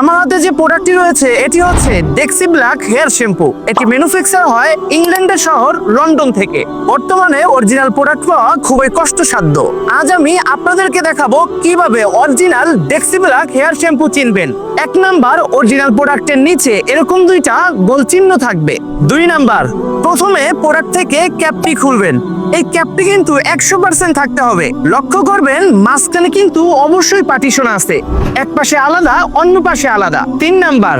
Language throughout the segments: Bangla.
আমার হাতে যে প্রোডাক্টটি রয়েছে, এটি হচ্ছে ডেক্সি ব্ল্যাক হেয়ার শ্যাম্পু এটি ম্যানুফ্যাকচার হয় ইংল্যান্ডের শহর লন্ডন থেকে। বর্তমানে অরিজিনাল প্রোডাক্ট পাওয়া খুবই কষ্টসাধ্য। আজ আমি আপনাদেরকে দেখাবো কীভাবে original Dexe black hair shampoo চিনবেন। এক নাম্বার অরিজিনাল প্রোডাক্টের নিচে এরকম দুইটা গোল চিহ্ন থাকবে। দুই নাম্বার, প্রথমে প্রোডাক্ট থেকে ক্যাপটি খুলবেন। এই ক্যাপটি কিন্তু একশো পার্সেন্ট থাকতে হবে। লক্ষ্য করবেন, মাঝখানে কিন্তু অবশ্যই পার্টিশন আছে। এক পাশে আলাদা, অন্য পাশে আলাদা। তিন নাম্বার,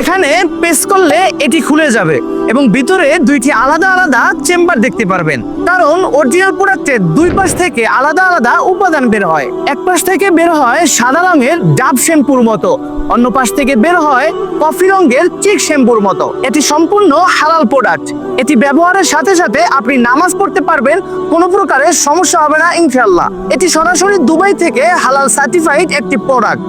এখানে প্রেস করলে এটি খুলে যাবে এবং ভিতরে দুইটি আলাদা আলাদা চেম্বার দেখতে পারবেন। কারণ অরিজিনাল প্রোডাক্টের দুই পাশ থেকে আলাদা আলাদা উপাদান বের হয়। এক পাশ থেকে বের হয় সাদা রঙের ডাব শ্যাম্পুর মতো। অন্য পাশ থেকে বের হয় কফি রঙের চিক শ্যাম্পুর মতো। এটি সম্পূর্ণ হালাল প্রোডাক্ট এটি ব্যবহারের সাথে সাথে আপনি নামাজ পড়তে পারবেন, কোনো প্রকারের সমস্যা হবে না ইনশাল্লাহ এটি সরাসরি দুবাই থেকে হালাল সার্টিফাইড একটি প্রোডাক্ট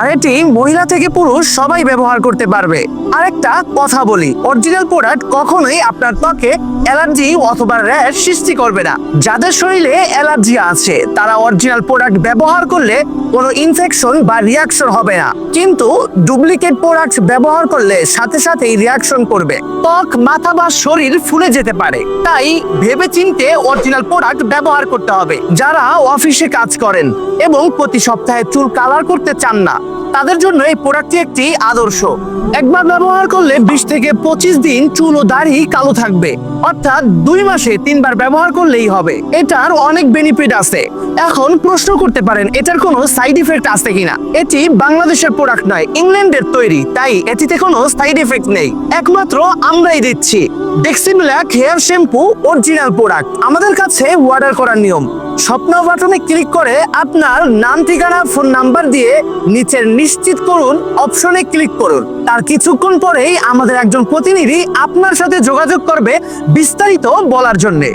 আর এটি মহিলা থেকে পুরুষ সবাই ব্যবহার করতে পারবে। আরেকটা কথা বলি অরিজিনাল প্রোডাক্ট কখনোই আপনার ত্বকে অ্যালার্জি অথবা র্যাশ সৃষ্টি করবে না। যাদের শরীরে অ্যালার্জি আছে, তারা অরিজিনাল প্রোডাক্ট ব্যবহার করলে কোনো ইনফেকশন বা রিয়াকশন হবে না। কিন্তু ডুপ্লিকেট প্রোডাক্ট ব্যবহার করলে সাথে সাথেই রিয়াকশন করবে। ত্বক, মাথা বা শরীর ফুলে যেতে পারে। তাই ভেবে চিনতে অরিজিনাল প্রোডাক্ট ব্যবহার করতে হবে। যারা অফিসে কাজ করেন এবং প্রতি সপ্তাহে চুল কালার করতে চান না তাদের জন্য এই প্রোডাক্টটি একটি আদর্শ। একবার ব্যবহার করলে বিশ থেকে পঁচিশ দিন চুল ও দাড়ি কালো থাকবে। অর্থাৎ দুই মাসে তিনবার ব্যবহার করলেই হবে। এটার অনেক বেনিফিট আছে। এখন প্রশ্ন করতে পারেন, এটার কোনো সাইড ইফেক্ট আছে কিনা? এটি বাংলাদেশের প্রোডাক্ট নয়, ইংল্যান্ডের তৈরি, তাই এটিতে কোনো সাইড ইফেক্ট নেই। একমাত্র আমরাই দিচ্ছি। Dexe black hair shampoo original product আমাদের কাছে অর্ডার করার নিয়ম। স্বপ্ন বাটনে ক্লিক করে আপনার নাম, ঠিকানা ফোন নাম্বার দিয়ে নিচের নিশ্চিত করুন অপশনে ক্লিক করুন। তার কিছুক্ষণ পরেই আমাদের একজন প্রতিনিধি আপনার সাথে যোগাযোগ করবে বিস্তারিত বলার জন্যে।